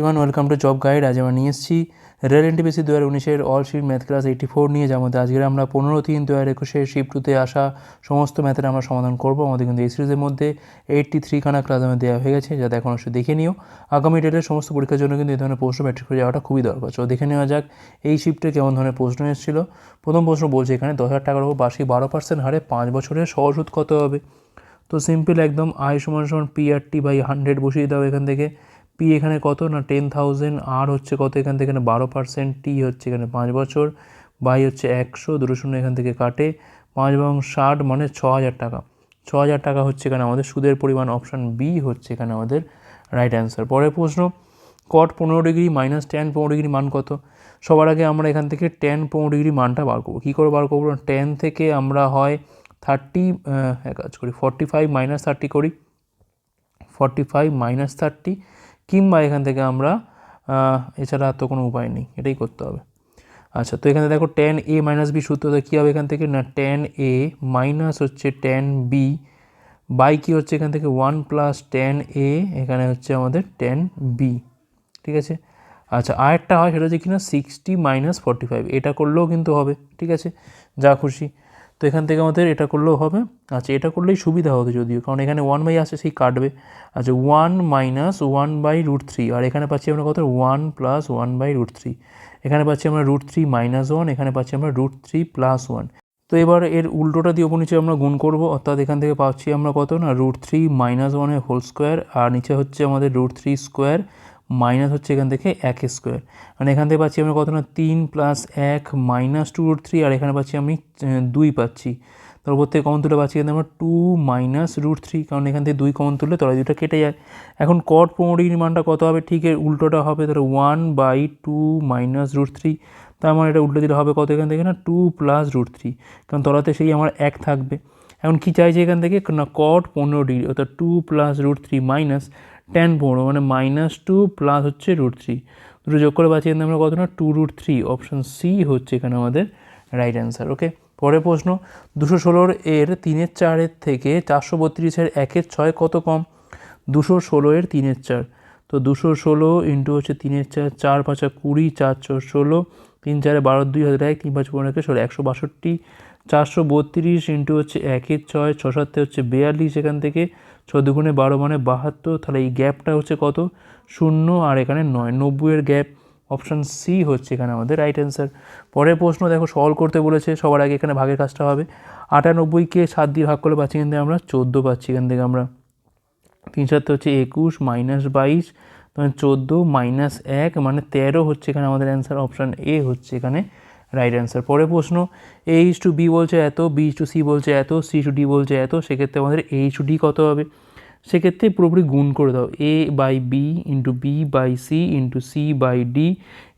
Iman welcome to job guide আজ আমরা নিয়ে এসেছি রেল এনটিপিসি দু হাজার উনিশের all shift math class eighty four নিয়ে, যার মধ্যে আজকে আমরা পনেরো তিন দু হাজার একুশে শিফট টুতে আসা সমস্ত ম্যাথের আমরা সমাধান করব। আমাদের কিন্তু এই সিরিজের মধ্যে এইটটি থ্রি খানা ক্লাস আমাদের দেওয়া হয়ে গেছে, যাতে এখন অবশ্যই দেখে নিও। আগামী ডেটের সমস্ত পরীক্ষার জন্য কিন্তু এই ধরনের প্রশ্ন ম্যাট্রিক করে যাওয়াটা খুবই দরকার। চলো দেখে নেওয়া যাক এই শিফটে কেমন ধরনের প্রশ্ন এসেছিল। প্রথম প্রশ্ন বলছে এখানে দশ হাজার টাকার উপর বার্ষিক বারো পার্সেন্ট হারে পাঁচ বছরের সহজ সুদ কত হবে? তো সিম্পল একদম আই সমান সমান P R T by hundred বসিয়ে দাও এখান থেকে। পি এখানে কত? না টেন থাউজেন্ড আর হচ্ছে কত? এখান থেকে এখানে বারো পার্সেন্ট টি হচ্ছে এখানে পাঁচ বছর বাই হচ্ছে একশো দুটো শূন্য এখান থেকে কাটে। পাঁচ এবং ষাট মানে ছ হাজার টাকা। ছ হাজার টাকা হচ্ছে এখানে আমাদের সুদের পরিমাণ অপশান বি হচ্ছে এখানে আমাদের রাইট অ্যান্সার পরের প্রশ্ন কট পনেরো ডিগ্রি মাইনাস টেন পনেরো ডিগ্রি মান কত? সবার আগে আমরা এখান থেকে টেন পনেরো ডিগ্রি মানটা বার করব। কী করে বার করব? টেন থেকে আমরা হয় থার্টি এক কাজ করি ফর্টি ফাইভ মাইনাস থার্টি করি। ফর্টি ফাইভ মাইনাস থার্টি কিংবা এখান থেকে আমরা এছাড়া তো কোনো উপায় নেই, এটাই করতে হবে। আচ্ছা তো এখানে দেখো টেন এ মাইনাস বি সূত্রটা কী হবে এখান থেকে? না টেন এ মাইনাস হচ্ছে টেন বি বাই কী হচ্ছে এখান থেকে? ওয়ান প্লাস টেন এ এখানে হচ্ছে আমাদের টেন বি ঠিক আছে? আচ্ছা আরেকটা হয় সেটা হচ্ছে কিনা সিক্সটি মাইনাস ফর্টি ফাইভ এটা করলেও কিন্তু হবে, ঠিক আছে? যা খুশি। তো এখান থেকে আমাদের এটা করলেও হবে। আচ্ছা এটা করলেই সুবিধা হতো যদিও, কারণ এখানে ওয়ান বাই আসে, সেই কাটবে। আচ্ছা one minus one by root three আর এখানে পাচ্ছি আমরা কত? One plus one by root three এখানে পাচ্ছি আমরা রুট থ্রি মাইনাস ওয়ান এখানে পাচ্ছি আমরা রুট থ্রি প্লাস ওয়ান তো এবার এর উল্টোটা দিয়ে ওপর নিচে আমরা গুণ করব, অর্থাৎ এখান থেকে পাচ্ছি আমরা কত? না রুট থ্রি মাইনাস ওয়ানের হোল স্কোয়ার আর নিচে হচ্ছে আমাদের রুট থ্রি স্কোয়ার মাইনাস হচ্ছে এখান থেকে এক স্কোয়ার। মানে এখান থেকে পাচ্ছি আমরা কত না তিন প্লাস এক মাইনাস টু রুট থ্রি আর এখানে পাচ্ছি আমি দুই পাচ্ছি। তার উপর থেকে কমন তুলে পাচ্ছি এখানে আমরা টু মাইনাস রুট থ্রি কারণ এখান থেকে দুই কমন তুললে তলায় দুটো কেটে যায়। এখন কট পনেরো ডিগ্রি মানটা কত হবে? ঠিক উল্টোটা হবে তাহলে one by two minus root three তার মানে এটা উল্টো দিলে হবে কত এখান থেকে না? টু প্লাস রুট থ্রি কারণ তলাতে সেই আমার এক থাকবে। এখন কী চাইছে এখান থেকে? না কট পনেরো ডিগ্রি অর্থাৎ two plus root three minus ten পনেরো মানে মাইনাস টু প্লাস হচ্ছে রুট থ্রি দুটো যোগ করে এখানে আমরা কত না? Two root three option C হচ্ছে এখানে আমাদের রাইট অ্যান্সার ওকে পরের প্রশ্ন, দুশো ষোলোর এর তিনের চারের থেকে চারশো বত্রিশের একের ছয় কত কম? দুশো ষোলো এর তিনের চার। তো দুশো ষোলো ইন্টু হচ্ছে তিনের চার চার পাঁচা কুড়ি চার ছয় ষোলো, তিন চারে বারো, দুই হাজার এক, তিন পাঁচ পনেরো একে ষোলো একশো বাষট্টি। চারশো বত্রিশ ইন্টু হচ্ছে একের ছয় ছ সাতে হচ্ছে বিয়াল্লিশ এখান থেকে। ছ দুগুণে বারো মানে বাহাত্তর। তাহলে এই গ্যাপটা হচ্ছে কত? শূন্য, আর এখানে নয়। নব্বইয়ের গ্যাপ। অপশান সি হচ্ছে এখানে আমাদের রাইট অ্যান্সার পরের প্রশ্ন দেখো সলভ করতে বলেছে। সবার আগে এখানে ভাগের কাজটা হবে। আটানব্বইকে সাত দিয়ে ভাগ করলে পাচ্ছি কিন্তু আমরা চোদ্দ পাচ্ছি এখান থেকে আমরা। তিন সাতটা হচ্ছে একুশ মাইনাস বাইশ মানে চোদ্দ মাইনাস এক মানে তেরো হচ্ছে এখানে আমাদের অ্যান্সার অপশান এ হচ্ছে এখানে রাইট অ্যান্সার পরে প্রশ্ন এ ইস টু বি বলছে এত বি ইস টু সি বলছে এত সি টু ডি বলছে এত, সেক্ষেত্রে আমাদের এইচ টু ডি কত হবে? সেক্ষেত্রে পুরোপুরি গুণ করে দাও A by B into B by C into C by D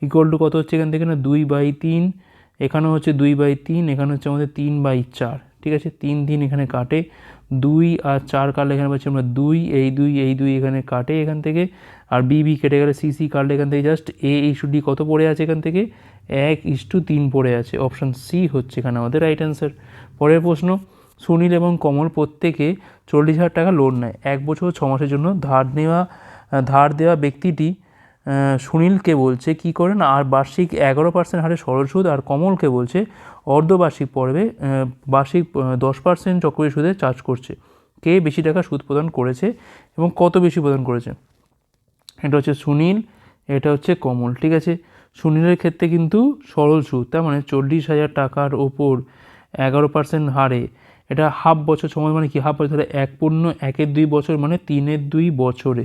equal to কত হচ্ছে এখান থেকে না? দুই বাই তিন, এখানেও হচ্ছে দুই বাই তিন, এখানে হচ্ছে আমাদের তিন বাই চার, ঠিক আছে? তিন দিন এখানে কাটে, দুই আর চার কাটলে এখানে পাচ্ছি আমরা দুই, এই দুই এই দুই এখানে কাটে এখান থেকে আর বি বি কেটে গেলে সি সি কাটলে এখান থেকে জাস্ট এ ইস্টু ডি কত পড়ে আছে এখান থেকে? এক ইস্টু তিন পড়ে আছে। অপশান সি হচ্ছে এখানে আমাদের রাইট অ্যান্সার পরের প্রশ্ন, সুনীল এবং কমল প্রত্যেকে চল্লিশ হাজার টাকা লোন নেয়। এক বছর ছ মাসের জন্য ধার নেওয়া, ধার দেওয়া ব্যক্তিটি সুনীলকে বলছে, কি করেন? আর বার্ষিক এগারো পার্সেন্ট হারে সরল সুদ আর কমলকে বলছে, অর্ধবার্ষিক পর্বে বার্ষিক দশ পার্সেন্ট চক্রবৃদ্ধি সুদে চার্জ করছে। কে বেশি টাকা সুদ প্রদান করেছে এবং কত বেশি প্রদান করেছে? এটা হচ্ছে সুনীল, এটা হচ্ছে কমল, ঠিক আছে? সুনীলের ক্ষেত্রে কিন্তু সরল সুদ, তার মানে চল্লিশ হাজার টাকার ওপর এগারো পার্সেন্ট হারে। এটা হাফ বছর সময় মানে কি? হাফ বছর ধরে এক পূর্ণ, একের দুই বছর মানে তিনের দুই বছরে।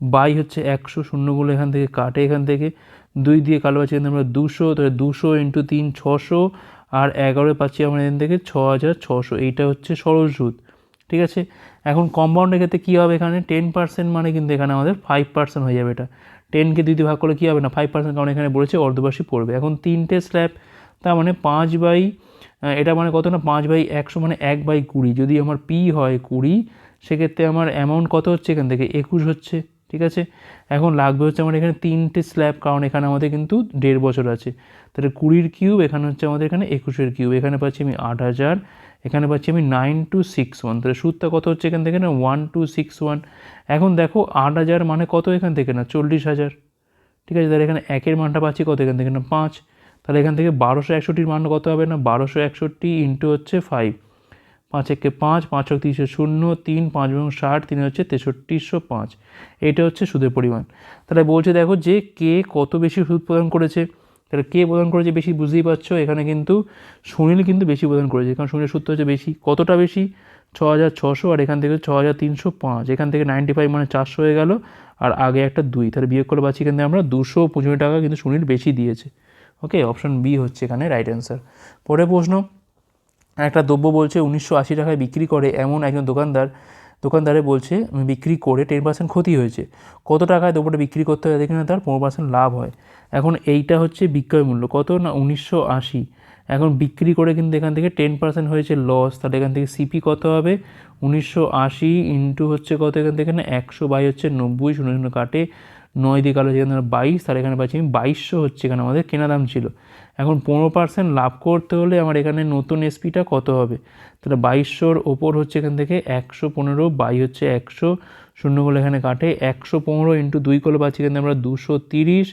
বাই হচ্ছে একশো শূন্যগুলো এখান থেকে কাটে এখান থেকে। দুই দিয়ে কালো পাচ্ছি আমরা দুশো, তাহলে দুশো ইন্টু তিন ছশো, আর এগারো পাচ্ছি আমরা এখান থেকে ছ হাজার ছশো। এইটা হচ্ছে সরল সুদ। ঠিক আছে? এখন কম্পাউন্ডের ক্ষেত্রে কী হবে এখানে? টেন পার্সেন্ট মানে কিন্তু এখানে আমাদের ফাইভ পার্সেন্ট হয়ে যাবে এটা। টেনকে দুই ভাগ করলে কী হবে না? ফাইভ পার্সেন্ট কারণ এখানে বলেছে অর্ধবার্ষিক পড়বে। এখন তিনটে স্ল্যাব তার মানে পাঁচ বাই এটা মানে কত না? পাঁচ বাই একশো মানে এক বাই কুড়ি। যদি আমার পি হয় কুড়ি, সেক্ষেত্রে আমার অ্যামাউন্ট কত হচ্ছে এখান থেকে? একুশ হচ্ছে, ঠিক আছে? এখন লাগবে হচ্ছে আমার এখানে তিনটে স্ল্যাব কারণ এখানে আমাদের কিন্তু দেড় বছর আছে। তাহলে কুড়ির কিউব এখানে হচ্ছে আমাদের এখানে একুশের কিউব এখানে পাচ্ছি আমি আট হাজার এখানে পাচ্ছি আমি নাইন টু সিক্স ওয়ান তাহলে সুদটা কত হচ্ছে এখান থেকে না? ওয়ান টু সিক্স ওয়ান এখন দেখো আট হাজার মানে কত এখান থেকে না? চল্লিশ হাজার। ঠিক আছে, তাহলে এখানে একের মানটা পাচ্ছি কত এখান থেকে না? পাঁচ। তাহলে এখান থেকে বারোশো একষট্টির মান কত হবে না? বারোশো একষট্টি ইন্টু হচ্ছে ফাইভ পাঁচ একে পাঁচ পাঁচ এক তিনশো শূন্য, তিন, পাঁচ এবং ষাট, তিন হচ্ছে তেষট্টিশো পাঁচ। এটা হচ্ছে সুদের পরিমাণ। তাহলে বলছে দেখো যে কে কত বেশি সুদ প্রদান করেছে? তাহলে কে প্রদান করেছে বেশি বুঝতেই পারছ? এখানে কিন্তু সুনীল কিন্তু বেশি প্রদান করেছে, কারণ সুনীলের সূত্র হচ্ছে বেশি। কতটা বেশি? ছ হাজার ছশো আর এখান থেকে ছ হাজার তিনশো পাঁচ। এখান থেকে নাইনটি ফাইভ মানে চারশো হয়ে গেল, আর আগে একটা দুই। তাহলে বিয়োগ করে পাচ্ছি থেকে আমরা দুশো পঁচানব্বই টাকা কিন্তু সুনীল বেশি দিয়েছে। ওকে? অপশন বি হচ্ছে এখানে রাইট অ্যান্সার পরে প্রশ্ন, একটা দ্রব্য বলছে উনিশশো আশি টাকায় বিক্রি করে এমন একজন দোকানদার দোকানদারে বলছে, আমি বিক্রি করে টেন পার্সেন্ট ক্ষতি হয়েছে। কত টাকায় দ্রব্যটা বিক্রি করতে হয় দেখে না তার পনেরো পার্সেন্ট লাভ হয়। এখন এইটা হচ্ছে বিক্রয় মূল্য। কত না উনিশশো আশি। এখন বিক্রি করে কিন্তু এখান থেকে টেন পার্সেন্ট হয়েছে লস তাহলে এখান থেকে সিপি কত হবে? উনিশশো আশি ইন্টু হচ্ছে কত? এখান থেকে না একশো বাই হচ্ছে নব্বই, শূন্য শূন্য কাটে। নয় দিয়ে কালো যেখানে বাইশ, তাহলে এখানে পাচ্ছি আমি বাইশশো হচ্ছে এখানে আমাদের কেনা দাম ছিল। এখন পনেরো পার্সেন্ট লাভ করতে হলে আমার এখানে নতুন এসপিটা কত হবে? তাহলে বাইশশোর ওপর হচ্ছে এখান থেকে একশো পনেরো, বাই হচ্ছে একশো শূন্যগুলো এখানে কাটে একশো পনেরো ইন্টু দুই করলে পাচ্ছি এখানে আমরা দুশো তিরিশ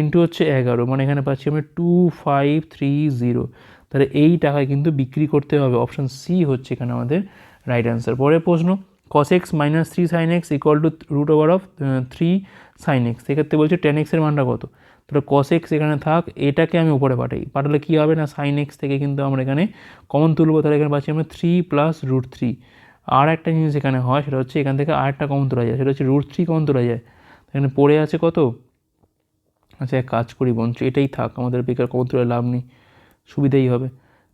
ইন্টু হচ্ছে এগারো মানে এখানে পাচ্ছি আমরা টু ফাইভ থ্রি জিরো তাহলে এই টাকায় কিন্তু বিক্রি করতে হবে অপশান সি হচ্ছে এখানে আমাদের রাইট অ্যান্সার পরের প্রশ্ন cos x minus three sine x equal to root over of three sine x সেক্ষেত্রে বলছে টেন এক্সের মানটা কত? তাহলে cos x এখানে থাক, এটাকে আমি উপরে পাঠাই। পাঠালে কী হবে না? সাইন এক্স থেকে কিন্তু আমরা এখানে কমন তুলবো। তাহলে এখানে পাচ্ছি আমরা থ্রি প্লাস রুট থ্রি আর একটা জিনিস এখানে হয়, সেটা হচ্ছে এখান থেকে আর একটা কমন তোলা যায়, সেটা হচ্ছে রুট থ্রি কমন তোলা যায়। এখানে পড়ে আছে কত? আচ্ছা এক কাজ করি বঞ্চ এটাই থাক। আমাদের বেকার কমন তোলা লাভ নেই, সুবিধাই হবে।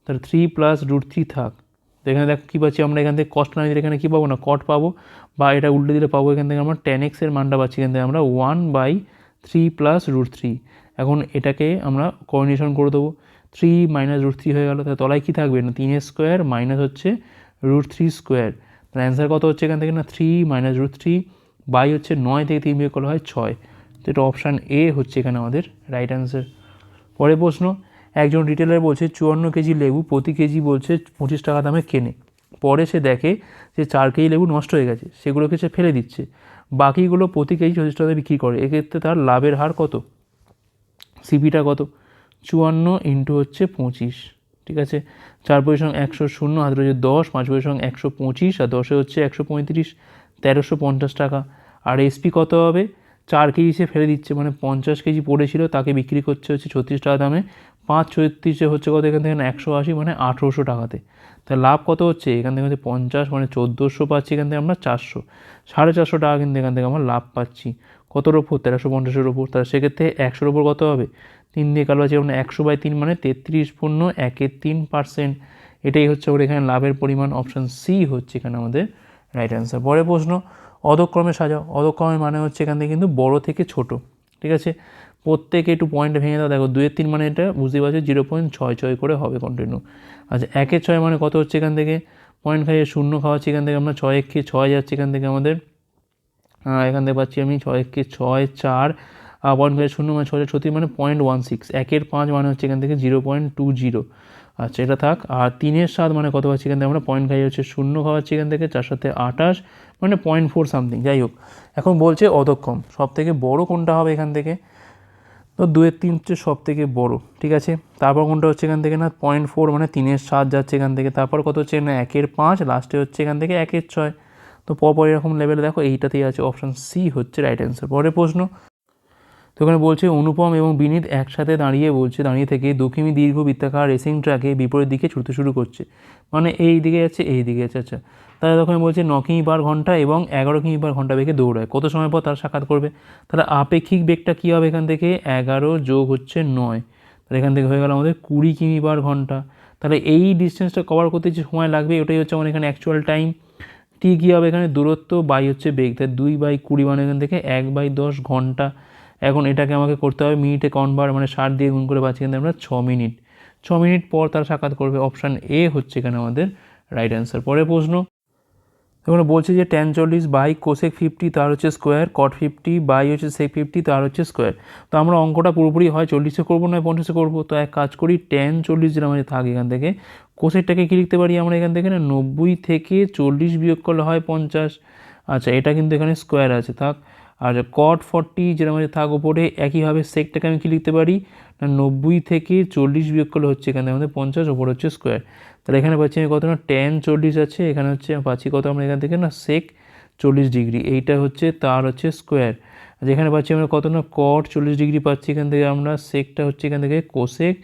তাহলে থ্রি প্লাস রুট থ্রি থাক। তো এখানে দেখো কী পাচ্ছি আমরা, এখান থেকে কষ্ট না এখানে কী পাবো না? কট পাবো। বা এটা উল্টে দিলে পাবো এখান থেকে আমরা টেন এক্সের মানটা পাচ্ছি এখান থেকে। আমরা one by three plus root three এখন এটাকে আমরা কোঅর্ডিনেশন করে দেবো। থ্রি মাইনাস রুট থ্রি হয়ে গেলো। তাহলে তলায় কী থাকবে? না তিনের স্কোয়ার মাইনাস হচ্ছে রুট থ্রি স্কোয়ার তাহলে অ্যান্সার কত হচ্ছে এখান থেকে? না three minus root three by হচ্ছে নয় থেকে তিন বিয়োগ করা হয় ছয়। তো এটা অপশান এ হচ্ছে এখানে আমাদের রাইট অ্যান্সার পরে প্রশ্ন একজন রিটেলার বলছে, চুয়ান্ন কেজি লেবু প্রতি কেজি বলছে পঁচিশ টাকা দামে কেনে। পরে সে দেখে যে চার কেজি লেবু নষ্ট হয়ে গেছে, সেগুলোকে সে ফেলে দিচ্ছে। বাকিগুলো প্রতি কেজি পঁচিশ টাকা বিক্রি করে। এক্ষেত্রে তার লাভের হার কত? সিপিটা কত? চুয়ান্ন ইন্টু হচ্ছে পঁচিশ, ঠিক আছে? চার পয়ের সঙ্গে একশো শূন্য হাত রয়েছে দশ, পাঁচ পয়ের সঙ্গে একশো পঁচিশ, আর দশে হচ্ছে একশো পঁয়ত্রিশ, তেরোশো পঞ্চাশ টাকা। আর এসপি কত হবে? চার কেজি সে ফেলে দিচ্ছে মানে পঞ্চাশ কেজি পড়েছিল, তাকে বিক্রি করছে হচ্ছে ছত্রিশ টাকা দামে। পাঁচ ছত্রিশে হচ্ছে কত? এখান থেকে একশো আশি মানে আঠেরোশো টাকাতে। তাহলে লাভ কত হচ্ছে? এখান থেকে হচ্ছে পঞ্চাশ মানে চোদ্দোশো পাচ্ছি, এখান থেকে আমরা চারশো। সাড়ে চারশো টাকা কিন্তু এখান থেকে আমরা লাভ পাচ্ছি। কতর ওপর? তেরোশো পঞ্চাশের ওপর। তাহলে সেক্ষেত্রে একশোর ওপর কত হবে? তিন দিয়ে কালো আছে আমরা একশো বাই তিন মানে তেত্রিশ পূর্ণ একের তিন পার্সেন্ট। এটাই হচ্ছে ওর এখানে লাভের পরিমাণ, অপশান সি হচ্ছে এখানে আমাদের রাইট অ্যান্সার পরে প্রশ্ন অধক্রমে সাজাও অধক্রমে মানে হচ্ছে এখান থেকে কিন্তু বড় থেকে ছোট, ঠিক আছে? প্রত্যেকে একটু পয়েন্ট ভেঙে দাও, দেখো দুয়ের তিন মানে এটা বুঝতে পারছ জিরো পয়েন্ট ছয় ছয় করে হবে কন্টিনিউ আচ্ছা একের ছয় মানে কত হচ্ছে এখান থেকে? পয়েন্ট খাইয়ে শূন্য খাওয়াচ্ছি এখান থেকে আমরা, ছয় এক একে ছয় যাচ্ছে এখান থেকে আমাদের। এখান থেকে পাচ্ছি আমি ছয় একে ছয় চার। পয়েন্ট খাইয়ে শূন্য মানে ছয় ছত্রিশ মানে পয়েন্ট ওয়ান সিক্স একের পাঁচ মানে হচ্ছে এখান থেকে জিরো পয়েন্ট টু জিরো আচ্ছা এটা থাক। আর তিনের সাত মানে কত পাচ্ছি এখান থেকে আমরা? পয়েন্ট খাই হচ্ছে শূন্য খাওয়াচ্ছি এখান থেকে, চার সাথে আঠাশ মানে পয়েন্ট ফোর সামথিং যাই হোক। এখন বলছে অধক্ষম সব থেকে বড়ো কোনটা হবে এখান থেকে? তো দুয়ের তিন হচ্ছে সব থেকে বড়ো, ঠিক আছে? তারপর কোনটা হচ্ছে এখান থেকে না? পয়েন্ট ফোর মানে তিনের সাত যাচ্ছে এখান থেকে। তারপর কত হচ্ছে না? একের পাঁচ লাস্টে হচ্ছে এখান থেকে একের ছয়। তো পরপর এরকম লেভেলে দেখো, এইটাতেই আছে অপশান সি হচ্ছে রাইট অ্যান্সার পরের প্রশ্ন। তো ওখানে বলছে, অনুপম এবং বিনীত একসাথে দাঁড়িয়ে বলছে, দাঁড়িয়ে থেকে দক্ষিণী দীর্ঘ বৃত্তাকার রেসিং ট্র্যাকে বিপরীত দিকে ছুটতে শুরু করছে। মানে এই দিকে যাচ্ছে, এই দিকে যাচ্ছে আচ্ছা। তাহলে তখন বলছে, ন কিমি পার ঘণ্টা এবং এগারো কিমি পার ঘণ্টা বেগে দৌড়ায়। কত সময় পর তার সাক্ষাৎ করবে? তাহলে আপেক্ষিক বেগটা কী হবে এখান থেকে? এগারো যোগ হচ্ছে নয়। তাহলে এখান থেকে হয়ে গেল আমাদের কুড়ি কিমি পার ঘণ্টা। তাহলে এই ডিস্টেন্সটা কভার করতে যে সময় লাগবে, ওটাই হচ্ছে আমার এখানে অ্যাকচুয়াল টাইম টি কী হবে এখানে? দূরত্ব বাই হচ্ছে বেগ। তাহলে দুই বাই কুড়ি মানে এখান থেকে এক বাই দশ ঘণ্টা। এখন এটাকে আমাকে করতে হবে মিনিটে কনভার্ট মানে ষাট দিয়ে গুণ করে পাচ্ছি কিন্তু আমরা ছ মিনিট। ছ মিনিট পর তার সাক্ষাৎ করবে অপশান এ হচ্ছে এখানে আমাদের রাইট অ্যান্সার পরে প্রশ্ন, এখন বলছে যে টেন চল্লিশ বাই কোসেক ফিফটি তার হচ্ছে স্কোয়ার কট ফিফটি বাই হচ্ছে সেক ফিফটি তার হচ্ছে স্কোয়ার তো আমরা অঙ্কটা পুরোপুরি হয় চল্লিশে করব নয় পঞ্চাশে করব। তো এক কাজ করি টেন চল্লিশ যেটা আমাদের থাকে এখান থেকে কোসেকটাকে কী লিখতে পারি আমরা এখান থেকে না? নব্বই থেকে চল্লিশ বিয়োগ করলে হয় পঞ্চাশ। আচ্ছা এটা কিন্তু এখানে স্কোয়ার আছে, থাক। আর কট ফর্টি যেরকম আছে থাক ওপরে একইভাবে সেকটাকে আমি কি লিখতে পারি? না, নব্বই থেকে চল্লিশ বিয়োগ করলে হচ্ছে এখানে আমাদের পঞ্চাশ, ওপর হচ্ছে স্কোয়ার তাহলে এখানে পাচ্ছি আমি কত? না টেন চল্লিশ আছে, এখানে হচ্ছে পাচ্ছি কত? আমরা এখান থেকে না সেক চল্লিশ ডিগ্রি এইটা হচ্ছে তার হচ্ছে স্কোয়ার যেখানে পাচ্ছি আমরা কত? না কট চল্লিশ ডিগ্রি পাচ্ছি এখান থেকে আমরা সেকটা হচ্ছে এখান থেকে কোসেক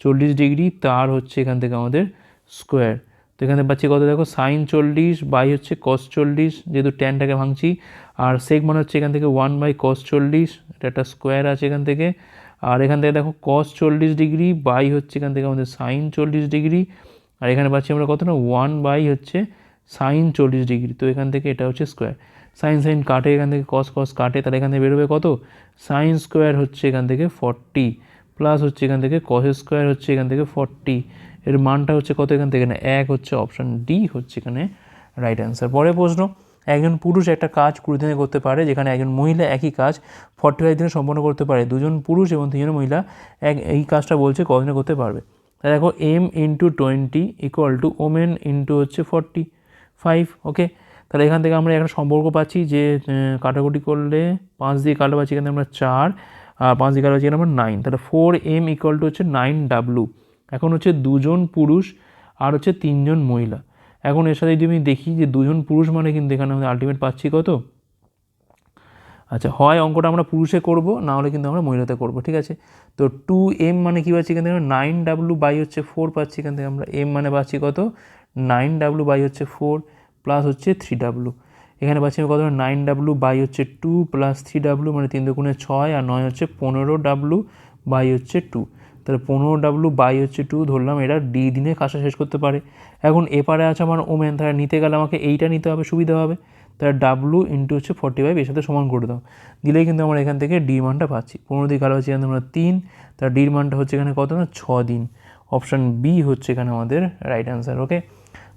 চল্লিশ ডিগ্রি তার হচ্ছে এখান থেকে আমাদের স্কোয়ার এখানে পাচ্ছি কত? দেখো সাইন চল্লিশ বাই হচ্ছে কস চল্লিশ, যেহেতু ট্যানটাকে ভাঙছি। আর সেক মানে হচ্ছে এখান থেকে ওয়ান বাই কস চল্লিশ, এটা একটা স্কোয়ার আছে এখান থেকে। আর এখান থেকে দেখো কস চল্লিশ ডিগ্রি বাই হচ্ছে এখান থেকে আমাদের সাইন চল্লিশ ডিগ্রি আর এখানে পাচ্ছি আমরা কত না? ওয়ান বাই হচ্ছে সাইন চল্লিশ ডিগ্রি তো এখান থেকে এটা হচ্ছে স্কোয়ার সাইন সাইন কাটে, এখান থেকে কস কস কাটে, তাহলে এখান থেকে বেরোবে কত? সাইন স্কোয়ার হচ্ছে এখান থেকে ফর্টি প্লাস হচ্ছে এখান থেকে কস স্কোয়ার হচ্ছে এখান থেকে ফর্টি এর মানটা হচ্ছে কত এখান থেকে? এক হচ্ছে অপশান ডি হচ্ছে এখানে রাইট অ্যান্সার পরের প্রশ্ন, একজন পুরুষ একটা কাজ কুড়ি দিনে করতে পারে, যেখানে একজন মহিলা একই কাজ ফর্টি ফাইভ দিনে সম্পন্ন করতে পারে। দুজন পুরুষ এবং তিনজন মহিলা এক, এই কাজটা বলছে কদিনে করতে পারবে? তাই দেখো M into twenty equal to women into হচ্ছে ফর্টি ফাইভ ওকে তাহলে এখান থেকে আমরা একটা সম্পর্ক পাচ্ছি যে কাটাকুটি করলে পাঁচ দিয়ে কাটা পাচ্ছি এখানে আমরা চার, আর পাঁচ দিয়ে কাটা পাচ্ছি এখানে আমরা নাইন তাহলে ফোর এম ইকুয়াল টু হচ্ছে নাইন ডাব্লু এখন হচ্ছে দুজন পুরুষ আর হচ্ছে তিনজন মহিলা। এখন এর সাথে যদি আমি দেখি যে দুজন পুরুষ মানে কিন্তু এখানে আমাদের আলটিমেট পাচ্ছি কত? আচ্ছা হয় অঙ্কটা আমরা পুরুষে করব, না হলে কিন্তু আমরা মহিলাতে করব, ঠিক আছে? তো টু এম মানে কী পাচ্ছি এখান থেকে? নাইন ডাব্লু বাই হচ্ছে ফোর পাচ্ছি এখান থেকে আমরা এম মানে পাচ্ছি কত? নাইন ডাব্লু বাই হচ্ছে ফোর প্লাস হচ্ছে থ্রি ডাব্লু এখানে পাচ্ছি আমি কত? নাইন ডাব্লু বাই হচ্ছে টু প্লাস থ্রি ডাব্লু মানে তিন দুগুণে ছয় আর নয় হচ্ছে পনেরো ডাব্লু বাই হচ্ছে টু তাহলে পনেরো ডাব্লু বাই হচ্ছে টু ধরলাম, এটা ডি দিনে কাজটা শেষ করতে পারে। এখন এপারে আছে আমার ওমেন, তাহলে নিতে গেলে আমাকে এইটা নিতে হবে, সুবিধা হবে। তাহলে ডাব্লু ইন্টু হচ্ছে ফর্টি ফাইভ এর সাথে সমান করে দাও। দিলেই কিন্তু আমরা এখান থেকে ডি মানটা পাচ্ছি। পনেরো দিকে কালো হচ্ছে এখানে আমরা তিন তার ডির মানটা হচ্ছে এখানে কত না? ছ দিন। অপশান বি হচ্ছে এখানে আমাদের রাইট অ্যান্সার ওকে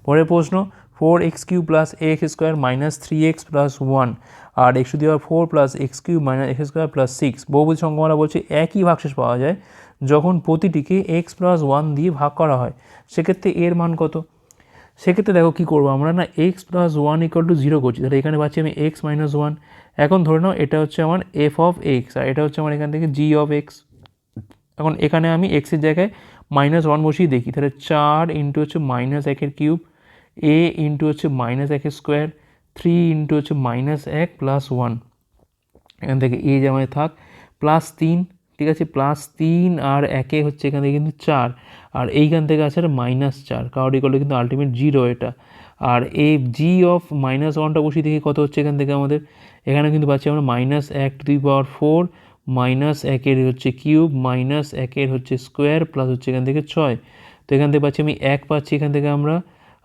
পরের প্রশ্ন four x cube plus x square minus three x plus one আর একশো দেওয়ার four plus x cube minus x square plus six বহুবুধি সংখ্যামালা বলছে, একই ভাগশেষ পাওয়া যায়। যখন প্রতিটিকে এক্স প্লাস ওয়ান দিয়ে ভাগ করা হয়, সেক্ষেত্রে এর মান কত? সেক্ষেত্রে দেখো কী করব আমরা না x plus one equal to zero করছি। তাহলে এখানে পাচ্ছি আমি এক্স মাইনাস ওয়ান এখন ধরে নাও এটা হচ্ছে আমার এফ অফ এক্স আর এটা হচ্ছে আমার এখান থেকে জি অফ এক্স এখন এখানে আমি এক্সের জায়গায় মাইনাস ওয়ান বসিয়ে দেখি। তাহলে চার ইন্টু হচ্ছে মাইনাস একের কিউব এ ইন্টু হচ্ছে মাইনাস একের স্কোয়ার থ্রি ইন্টু হচ্ছে মাইনাস এক প্লাস ওয়ান এখান থেকে এ জামায় থাক প্লাস তিন ঠিক আছে প্লাস তিন আর একে হচ্ছে এখান থেকে কিন্তু চার, আর এইখান থেকে আছে আর মাইনাস চার কাউরি করলে কিন্তু আলটিমেট জিরো এটা। আর এই জি অফ মাইনাস ওয়ানটা বসিয়ে দেখি কত হচ্ছে এখান থেকে আমাদের। এখানে কিন্তু পাচ্ছি আমরা মাইনাস এক to the power four minus একের হচ্ছে কিউব মাইনাস একের হচ্ছে স্কোয়ার প্লাস হচ্ছে এখান থেকে ছয়। তো এখান থেকে পাচ্ছি আমি এক পাচ্ছি এখান থেকে আমরা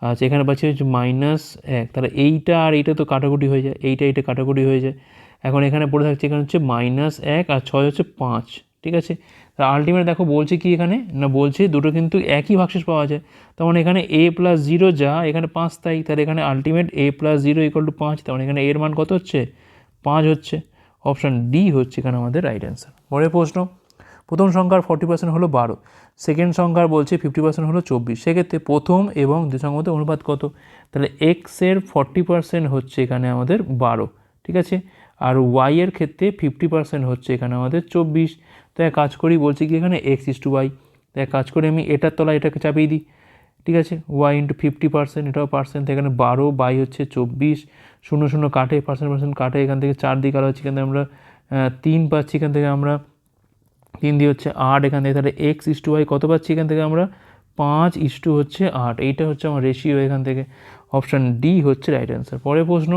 আচ্ছা এখানে পাচ্ছি হচ্ছে মাইনাস এক। তাহলে এইটা আর এইটা তো কাটাকুটি হয়ে যায়, এইটা এইটা কাটাকুটি হয়ে যায়। এখন এখানে পড়ে থাকছে এখানে হচ্ছে মাইনাস এক আর ছয় হচ্ছে পাঁচ, ঠিক আছে? তা আলটিমেট দেখো বলছে কি এখানে? না, বলছে দুটো কিন্তু একই ভাগশেষ পাওয়া যায়। তখন এখানে এ প্লাস জিরো যা, এখানে পাঁচ তাই, তাহলে এখানে ultimate A plus zero equal to পাঁচ তখন এখানে এর মান কত হচ্ছে? পাঁচ হচ্ছে। অপশান ডি হচ্ছে এখানে আমাদের রাইট অ্যান্সার পরের প্রশ্ন, প্রথম সংখ্যার ফর্টি পার্সেন্ট হলো বারো সেকেন্ড সংখ্যার বলছে ফিফটি পার্সেন্ট হলো চব্বিশ, সেক্ষেত্রে প্রথম এবং দ্বিতীয় সংখ্যার মধ্যে অনুপাত কত? তাহলে এক্সের ফর্টি পার্সেন্ট হচ্ছে এখানে আমাদের বারো, ঠিক আছে? আর ওয়াই এর ক্ষেত্রে ফিফটি পার্সেন্ট হচ্ছে এখানে আমাদের চব্বিশ। তো এক কাজ করি, বলছি কি এখানে এক্স ইস টু ওয়াই তো এক কাজ করে, আমি এটার তলায় এটাকে চাপিয়ে দিই। ঠিক আছে? ওয়াই ইন্টু ফিফটি পার্সেন্ট এটাও পার্সেন্ট এখানে বারো বাই হচ্ছে চব্বিশ। শূন্য শূন্য কাটে পার্সেন্ট পার্সেন্ট কাটে, এখান থেকে চার দিকে আলো হচ্ছে, এখান থেকে আমরা তিন পাচ্ছি, এখান থেকে আমরা তিন দিয়ে হচ্ছে আট, এখান থেকে তাহলে এক্স ইস টু ওয়াই কত পাচ্ছি, এখান থেকে আমরা পাঁচ ইস টু হচ্ছে আট। এইটা হচ্ছে আমার রেশিও এখান থেকে। অপশান ডি হচ্ছে রাইট অ্যান্সার পরের প্রশ্ন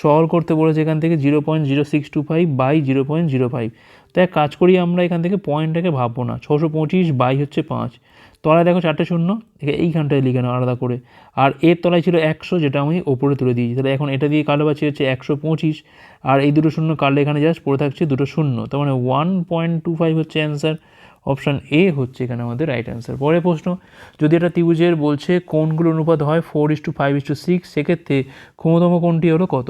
সলভ করতে বলেছে এখান থেকে zero point zero six two five by zero point zero five তো এক কাজ করি, আমরা এখান থেকে পয়েন্টটাকে ভাববো না। ছশো পঁচিশ বাই হচ্ছে পাঁচ। তলায় দেখো চারটে শূন্য এইখানটায় লিখে নাও আলাদা করে। আর এর তলায় ছিল একশো, যেটা আমি ওপরে তুলে দিয়েছি। তাহলে এখন এটা দিয়ে কালো পাচ্ছি হচ্ছে একশো পঁচিশ, আর এই দুটো শূন্য কাটলে এখানে জাস্ট পড়ে থাকছে দুটো শূন্য। তার মানে ওয়ান পয়েন্ট টু ফাইভ হচ্ছে অ্যান্সার অপশান এ হচ্ছে এখানে আমাদের রাইট অ্যান্সার পরের প্রশ্ন, যদি এটা ত্রিভুজের বলছে কোনগুলো অনুপাত হয় four is to five is to six সেক্ষেত্রে ক্ষমতম কোনটি হলো কত?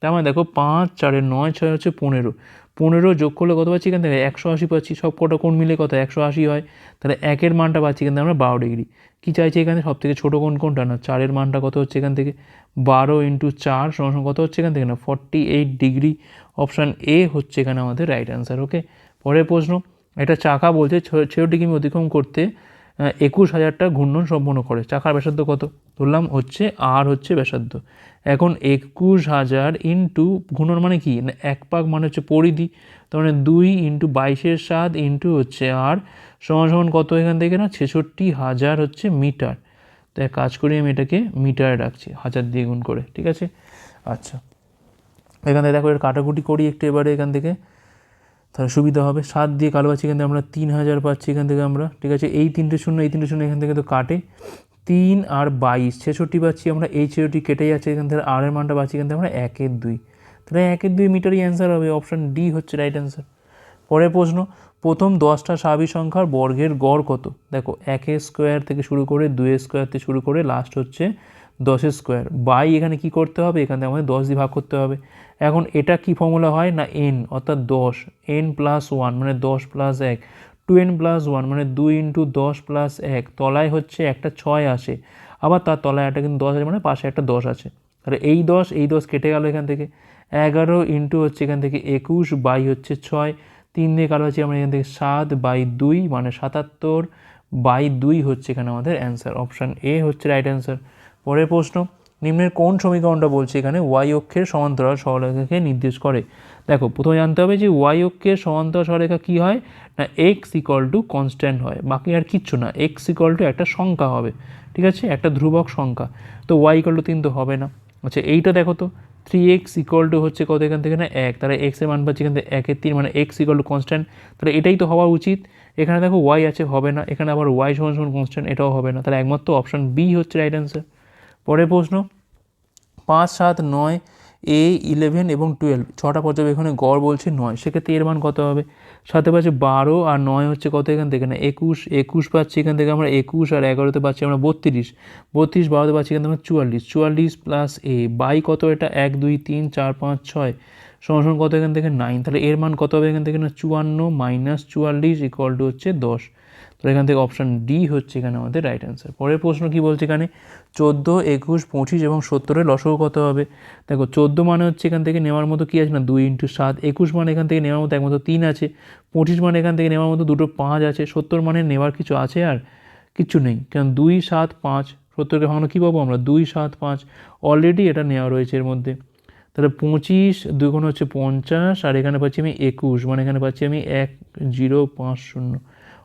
তার মানে দেখো পাঁচ চারের নয়, ছয় হচ্ছে পনেরো। পনেরো যোগ করলে কত পাচ্ছি এখান থেকে? একশো আশি পাচ্ছি। সব কটা কোণ মিলে কত? একশো আশি হয়। তাহলে একের মানটা পাচ্ছি এখান থেকে আমরা বারো ডিগ্রি। কী চাইছি এখানে? সব থেকে ছোটো কোণ কোনটা না। চারের মানটা কত হচ্ছে এখান থেকে? বারো ইন্টু চার সমান কত হচ্ছে এখান থেকে না? Forty eight degree. Option A হচ্ছে এখানে আমাদের রাইট অ্যান্সার ওকে পরের প্রশ্ন একটা চাকা বলছে ছেড়ো ডিগ্রি অতিক্রম করতে একুশ হাজারটা ঘূর্ণন সম্পন্ন করে। চাকার ব্যাসার্ধ কত? ধরলাম হচ্ছে আর হচ্ছে ব্যাসার্ধ। এখন একুশ হাজার ইন্টু ঘূর্ণন মানে কি? না, এক পাক মানে হচ্ছে পরিধি। তার মানে দুই ইন্টু বাইশের সাত ইন্টু হচ্ছে আর সমান সমান কত এখান থেকে না? ছেষট্টি হাজার হচ্ছে মিটার। তো এক কাজ করি, আমি এটাকে মিটারে রাখছি, হাজার দিয়ে গুণ করে, ঠিক আছে? আচ্ছা। এখান থেকে দেখো, এর কাটাকুটি করি একটু এবারে এখান থেকে। তাহলে সুবিধা হবে। সাত দিয়ে কালো পাচ্ছি এখান থেকে আমরা তিন হাজার পাচ্ছি এখান থেকে আমরা, ঠিক আছে? এই তিনটে শূন্য, এই তিনটে শূন্য এখান থেকে তো কাটে। তিন আর বাইশ, ছেষট্টি পাচ্ছি আমরা, এই ছেষট্টি কেটে যাচ্ছে এখান থেকে, আর এর মানটা পাচ্ছি এখান থেকে আমরা একের দুই। তাহলে একের দুই মিটারই অ্যান্সার হবে অপশান ডি হচ্ছে রাইট অ্যান্সার পরের প্রশ্ন, প্রথম দশটা স্বাভাবিক সংখ্যার বর্গের গড় কত? দেখো একের স্কোয়ার থেকে শুরু করে দুয়ের স্কোয়ার থেকে শুরু করে লাস্ট হচ্ছে দশের স্কোয়ার। বাই এখানে কি করতে হবে? এখানে আমাদের দশ দিয়ে ভাগ করতে হবে। এখন এটা কি ফর্মুলা হয়? না এন অর্থাৎ দশ। এন প্লাস ওয়ান মানে দশ প্লাস এক। টু এন প্লাস ওয়ান মানে দুই ইন্টু দশ প্লাস এক। তলায় হচ্ছে একটা ছয় আসে। আবার তার তলায় একটা কিন্তু দশ আছে মানে পাশে একটা দশ আছে। তাহলে এই দশ এই দশ কেটে গেল এখান থেকে। এগারো ইন্টু হচ্ছে এখান থেকে একুশ, বাই হচ্ছে ছয়। তিন দিয়ে কালো হচ্ছে আমরা এখান থেকে সাত, বাই দুই মানে সাতাত্তর, বাই দুই হচ্ছে এখানে আমাদের অ্যান্সার অপশান এ হচ্ছে রাইট অ্যান্সার পরের প্রশ্ন, নিম্নের কোন সমীকরণটা বলছে এখানে? ওয়াই অক্ষের সমান্তরাল সরলরেখাকে নির্দেশ করে। দেখো, প্রথমে জানতে হবে যে ওয়াই অক্ষের সমান্তরাল সরলরেখা কী হয়? না এক্স ইকল টু কনস্ট্যান্ট হয়। বাকি আর কিচ্ছু না। এক্স ইকল টু একটা সংখ্যা হবে। ঠিক আছে? একটা ধ্রুবক সংখ্যা। তো ওয়াই ইকল টু তিন তো হবে না। আচ্ছা এইটা দেখো তো। থ্রি এক্স ইকল টু হচ্ছে কত এখান থেকে না? এক। তাহলে এক্সের মান পাচ্ছি এখান থেকে একের তিন মানে এক্স ইকল টু কনস্ট্যান্ট তাহলে এটাই তো হওয়া উচিত। এখানে দেখো ওয়াই আছে, হবে না। এখানে আবার ওয়াই সমান সমান কনস্ট্যান্ট এটাও হবে না। তাহলে একমাত্র অপশান বি হচ্ছে রাইট অ্যান্সার পরের প্রশ্ন, পাঁচ, সাত, নয়, এ, ইলেভেন এবং টুয়েলভ, ছটা পর্যবেক্ষণে গড় বলছে নয়, সেক্ষেত্রে এর মান কত হবে? সাথে পাচ্ছে বারো আর নয় হচ্ছে কত এখান থেকে? না, একুশ একুশ পাচ্ছি এখান থেকে আমরা একুশ আর এগারোতে পাচ্ছি আমরা বত্রিশ বত্রিশ, বারোতে পাচ্ছি এখান থেকে আমরা চুয়াল্লিশ চুয়াল্লিশ প্লাস এ বাই কত এটা? এক, দুই, তিন, চার, পাঁচ, ছয়, সমান কত এখান থেকে? নাইন তাহলে এর মান কত হবে এখান থেকে? না, চুয়ান্ন মাইনাস চুয়াল্লিশ ইকুয়াল টু হচ্ছে দশ। তো এখান থেকে অপশান ডি হচ্ছে এখানে আমাদের রাইট অ্যান্সার পরের প্রশ্ন কি বলছে এখানে? চোদ্দ, একুশ, পঁচিশ এবং সত্তরের লসও কত হবে? দেখো, চোদ্দ মানে হচ্ছে এখান থেকে নেওয়ার মতো কী আছে না? দুই ইন্টু সাত, একুশ মানে এখান থেকে নেওয়ার মতো একমাত্র তিন আছে, পঁচিশ মানে এখান থেকে নেওয়ার মতো দুটো পাঁচ আছে, সত্তর মানে নেওয়ার কিছু আছে আর কিচ্ছু নেই। কারণ দুই, সাত, পাঁচ, সত্তরকে ভাঙানো কী পাবো আমরা? দুই, সাত, পাঁচ অলরেডি এটা নেওয়া রয়েছে এর মধ্যে। তাহলে পঁচিশ দুগুণ হচ্ছে পঞ্চাশ, আর এখানে পাচ্ছি আমি একুশ মানে এখানে পাচ্ছি আমি এক, জিরো, পাঁচ, শূন্য।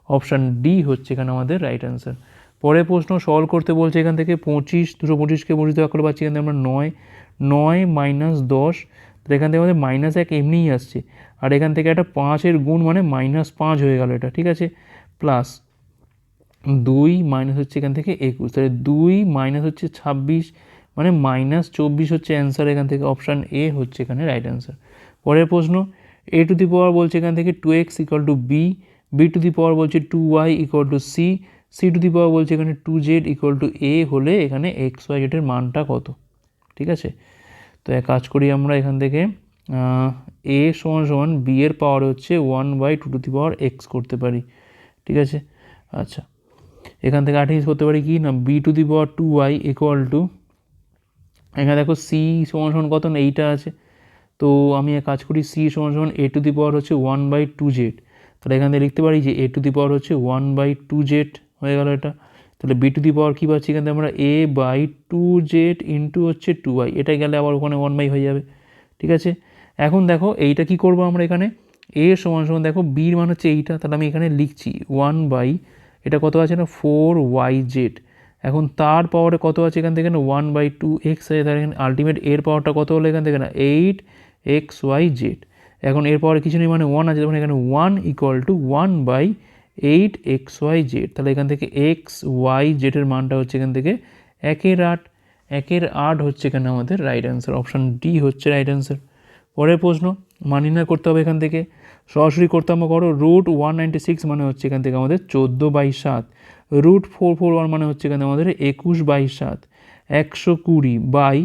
অপশান ডি হচ্ছে এখানে আমাদের রাইট অ্যান্সার পরের প্রশ্ন সলভ করতে বলছে এখান থেকে পঁচিশ, দুশো পঁচিশকে পঁচিশ দেওয়া করে পাচ্ছি এখান থেকে আমরা নয় নয় মাইনাস দশ, তাহলে এখান থেকে আমাদের মাইনাস এক এমনিই আসছে। আর এখান থেকে একটা পাঁচের গুণ মানে মাইনাস পাঁচ হয়ে গেল এটা, ঠিক আছে? প্লাস দুই মাইনাস হচ্ছে এখান থেকে একুশ, তাহলে দুই মাইনাস হচ্ছে ছাব্বিশ মানে মাইনাস চব্বিশ হচ্ছে অ্যান্সার এখান থেকে অপশান এ হচ্ছে এখানে রাইট অ্যান্সার পরের প্রশ্ন এ টু দি পাওয়ার বলছে এখান থেকে to x equal to b b to the power বলছে to y equal to c c to the power বলছে এখানে to z equal to a হলে এখানে এক্স ওয়াই জেডের মানটা কত? ঠিক আছে? তো এক কাজ করি আমরা এখান থেকে এ সমান সমান বি এর পাওয়ার হচ্ছে one by two to the power x করতে পারি। ঠিক আছে? আচ্ছা। এখান থেকে আঠাইশ করতে পারি কি? না b to the power two y equal to এখানে দেখো সি সমান সমান কত? না, এইটা আছে। তো আমি এক কাজ করি সি সমান সমান এ টু দি পাওয়ার হচ্ছে ওয়ান বাই টু জেড তাহলে এখান থেকে লিখতে পারি যে এ টু দি পাওয়ার হচ্ছে ওয়ান বাই টু জেড হয়ে গেল এটা। তাহলে বি টু দি পাওয়ার কী পাচ্ছি এখান? থেকে আমরা a by two z into হচ্ছে টু ওয়াই এটা গেলে আবার ওখানে ওয়ান বাই হয়ে যাবে। ঠিক আছে? এখন দেখো এইটা কি করব আমরা এখানে? এ সমান সমান দেখো বির মান হচ্ছে এইটা। তাহলে আমি এখানে লিখছি ওয়ান বাই এটা কত আছে না? ফোর ওয়াই জেড এখন তার পাওয়ারে কত আছে এখান থেকে না? ওয়ান বাই টু এক্স আছে তাহলে এখানে আলটিমেট এর পাওয়ারটা কত হলো এখান থেকে না? এইট এক্স ওয়াই জেড এখন এর পাওয়ারে কিছু নেই মানে ওয়ান আছে তখন এখানে one equal to one by eight x y z তাহলে এখান থেকে এক্স ওয়াই জেডের মানটা হচ্ছে এখান থেকে একের আট। একের আট হচ্ছে এখানে আমাদের রাইট অ্যান্সার অপশান ডি হচ্ছে রাইট অ্যান্সার পরের প্রশ্ন, মান নির্ণয় করতে হবে এখান থেকে। সরাসরি করতে আমরা করো রুট ওয়ান নাইনটি সিক্স মানে হচ্ছে এখান থেকে আমাদের চোদ্দ বাই সাত। রুট ফোর ফোর ওয়ান মানে হচ্ছে এখানে আমাদের একুশ বাই সাত। একশো কুড়ি by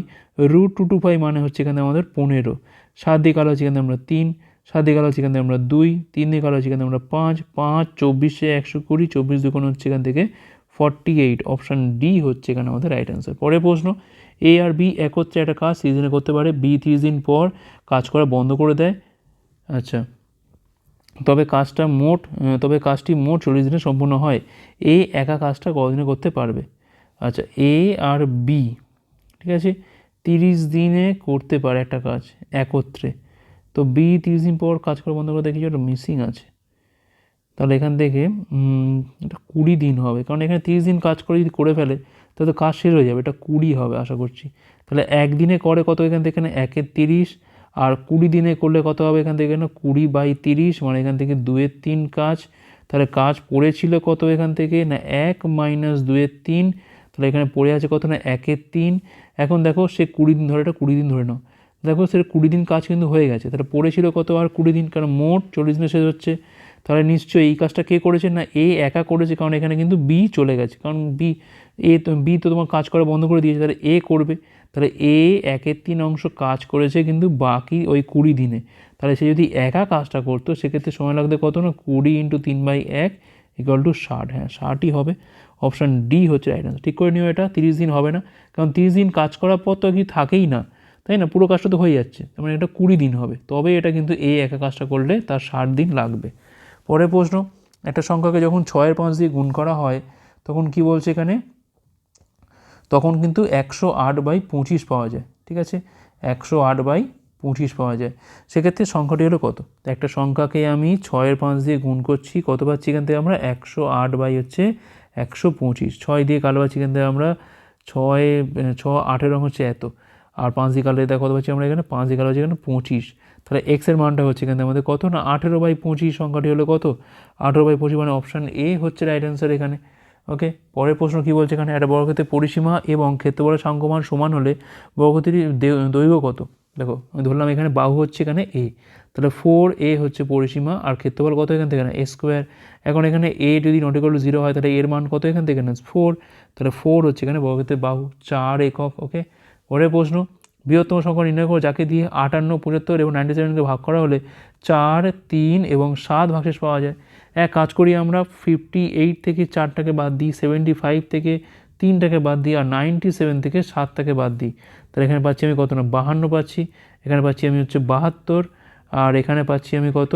root two two five মানে হচ্ছে এখানে আমাদের পনেরো। সাত দিয়ে কালো হচ্ছে এখানে আমরা তিন, সাত দিয়ে কালো হচ্ছে এখান আমরা দুই, তিন দিয়ে কালো হচ্ছে এখান আমরা পাঁচ পাঁচ, চব্বিশে একশো কুড়ি, চব্বিশ দুগুণ হচ্ছে এখান থেকে ফর্টি এইট অপশান ডি হচ্ছে এখানে আমাদের রাইট অ্যান্সার পরের প্রশ্ন এ আর বি একত্রে একটা কাজ সিজনে করতে পারে বি তিরিশ দিন পর কাজ করা বন্ধ করে দেয়। আচ্ছা তবে কাজটা মোট, তবে কাজটি মোট চল্লিশ দিনে সম্পূর্ণ হয়। এ একা কাজটা কতদিনে করতে পারবে? আচ্ছা এ আর বি ঠিক আছে? তিরিশ দিনে করতে পারে একটা কাজ একত্রে। তো বি তিরিশ দিন পর কাজ করা বন্ধ করে কিছু একটা মিসিং আছে। তাহলে এখান থেকে এটা কুড়ি দিন হবে। কারণ এখানে তিরিশ দিন কাজ করে যদি করে ফেলে, তাহলে তো কাজ শেষ হয়ে যাবে। এটা কুড়ি হবে আশা করছি। তাহলে একদিনে করে কত এখান থেকে এখানে? একের তিরিশ। আর কুড়ি দিনে করলে কত হবে এখান থেকে? না কুড়ি বাই তিরিশ মানে এখান থেকে দুয়ের তিন কাজ। তাহলে কাজ পড়েছিল কত এখান থেকে? না, এক মাইনাস দুয়ের তিন। তাহলে এখানে পড়ে আছে কত? না, একের তিন। এখন দেখো সে কুড়ি দিন ধরে, এটা কুড়ি দিন ধরে নাও দেখো সে কুড়ি দিন কাজ কিন্তু হয়ে গেছে। তাহলে পড়েছিল কত আর কুড়ি দিন? কারণ মোট চল্লিশ দিনে শেষ হচ্ছে। তাহলে নিশ্চয়ই এই কাজটা কে করেছে? না, এ একা করেছে, কারণ এখানে কিন্তু বি চলে গেছে। কারণ বি, এ তো, বি তো তোমার কাজ করা বন্ধ করে দিয়েছে। তাহলে এ করবে। তাহলে এ একের তিন অংশ কাজ করেছে কিন্তু বাকি ওই কুড়ি দিনে। তাহলে সে যদি একা কাজটা করতো, সেক্ষেত্রে সময় লাগতে কত না? কুড়ি ইন্টু তিন বাই এক ইকুয়াল টু ষাট। হ্যাঁ ষাটই হবে। অপশান ডি হচ্ছে রাইট আনসার ঠিক করে নিও এটা, তিরিশ দিন হবে না। কারণ তিরিশ দিন কাজ করার পর তো কি থাকেই না। তাই না? পুরো কাজটা তো হয়ে যাচ্ছে। মানে এটা কুড়ি দিন হবে। তবে এটা কিন্তু এ একা কাজটা করলে তার ষাট দিন লাগবে। পরের প্রশ্ন, একটা সংখ্যাকে যখন ছয়ের পাঁচ দিয়ে গুণ করা হয়, তখন কি বলছে এখানে? তখন কিন্তু একশো আট বাই পঁচিশ পাওয়া যায়। ঠিক আছে? একশো আট বাই পঁচিশ পাওয়া যায়। সেক্ষেত্রে সংখ্যাটি হলো কত? একটা সংখ্যাকে আমি ছয়ের পাঁচ দিয়ে গুণ করছি। কত পাচ্ছি এখান থেকে আমরা? একশো আট বাই হচ্ছে একশো পঁচিশ। ছয় দিয়ে কালো পাচ্ছি থেকে আমরা ছয়, ছ আটের রঙ হচ্ছে এত। আর পাঁচ দিয়ে কালো কত পাচ্ছি আমরা এখানে পাঁচ দিয়ে কালো হচ্ছে এখানে পঁচিশ। তাহলে এক্সের মানটা হচ্ছে এখানে আমাদের কত না আঠেরো বাই পঁচিশ সংখ্যাটি হলো কত? আঠেরো বাই পঁচিশ মানে অপশান এ হচ্ছে রাইট অ্যান্সার এখানে। ওকে পরের প্রশ্ন কী বলছে এখানে? একটা বর্গক্ষেত্রের পরিসীমা এবং ক্ষেত্রফলের সাংখ্যমান সমান হলে বর্গক্ষেত্রটির দে- দৈর্ঘ্য কত? দেখো, আমি ধরলাম এখানে বাহু হচ্ছে এখানে এ তাহলে ফোর এ হচ্ছে পরিসীমা, আর ক্ষেত্রফল কত এখান থেকে না? এ স্কোয়ার এখন এখানে এ যদি নট ইকুয়াল টু জিরো হয়, তাহলে এর মান কত এখান থেকে না? ফোর তাহলে ফোর হচ্ছে এখানে বর্গক্ষেত্রের বাহু, চার একক ওকে পরের প্রশ্ন, বৃহত্তম সংখ্যা নির্ণয় করে, যাকে দিয়ে আটান্ন, পঁচাত্তর এবং নাইনটি সেভেনকে ভাগ করা হলে চার, তিন এবং সাত ভাগশেষ পাওয়া যায়। এক কাজ করি আমরা ফিফটি এইট থেকে চারটাকে বাদ দিই সেভেন্টি ফাইভ থেকে তিনটাকে বাদ দিই, আর নাইনটি সেভেন থেকে সাতটাকে বাদ দিই। তাহলে এখানে পাচ্ছি আমি কত না? বাহান্ন পাচ্ছি। এখানে পাচ্ছি আমি হচ্ছে বাহাত্তর। আর এখানে পাচ্ছি আমি কত?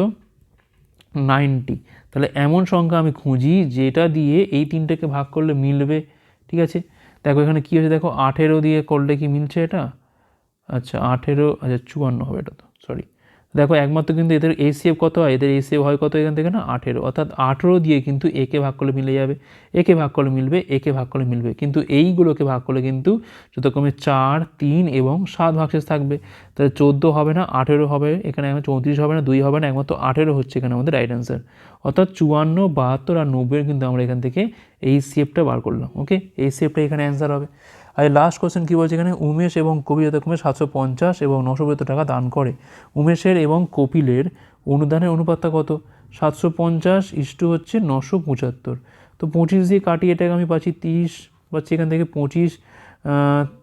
নাইনটি। তাহলে এমন সংখ্যা আমি খুঁজি যেটা দিয়ে এই তিনটাকে ভাগ করলে মিলবে, ঠিক আছে? দেখো এখানে কী হয়েছে? দেখো আঠেরো দিয়ে করলে কি মিলছে এটা? আচ্ছা আঠেরো আচ্ছা চুয়ান্ন হবে এটা তো সরি দেখো একমাত্র কিন্তু এদের এসিএফ কত হয়? এদের এসিএফ হয় কত এখান থেকে না? আঠেরো। অর্থাৎ আঠেরো দিয়ে কিন্তু একে ভাগ করলে মিলে যাবে। একে ভাগ করলে মিলবে, একে ভাগ করলে মিলবে। কিন্তু এইগুলোকে ভাগ করলে কিন্তু যথাক্রমে চার, তিন এবং সাত ভাগশেষ থাকবে। তাহলে চোদ্দ হবে না, আঠেরো হবে। এখানে একমাত্র চৌত্রিশ হবে না, দুই হবে না, একমাত্র আঠেরো হচ্ছে এখানে আমাদের রাইট অ্যান্সার অর্থাৎ চুয়ান্ন, বাহাত্তর আর নব্বই কিন্তু আমরা এখান থেকে এই সেপটা বার করলাম। ওকে এই সেপটা এখানে অ্যান্সার হবে। আর লাস্ট কোশ্চেন কী বলছে এখানে? উমেশ এবং কবি যথাক্রমে সাতশো পঞ্চাশ এবং নশো পঁচাত্তর টাকা দান করে। উমেশের এবং কপিলের অনুদানের অনুপাতটা কত? সাতশো পঞ্চাশ ইস্টু হচ্ছে নশো পঁচাত্তর। তো পঁচিশ দিয়ে কাটিয়ে এটাকে আমি পাচ্ছি তিরিশ, পাচ্ছি এখান থেকে পঁচিশ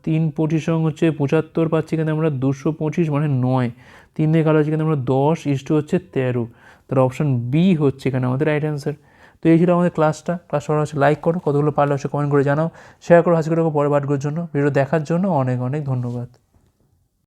তিন পঁচিশ সঙ্গে হচ্ছে পঁচাত্তর, পাচ্ছি এখানে আমরা দুশো পঁচিশ মানে নয়। তিন দিয়ে কালো হচ্ছে এখানে আমরা দশ ইস্টু হচ্ছে তেরো। তার অপশান বি হচ্ছে এখানে আমাদের রাইট অ্যান্সার তো এই ছিল আমাদের ক্লাসটা ক্লাস করা হচ্ছে লাইক করো, কতগুলো পারলে হচ্ছে কমেন্ট করে জানাও। শেয়ার করো হাসি করে পরে পাঠগুলোর জন্য। ভিডিও দেখার জন্য অনেক অনেক ধন্যবাদ।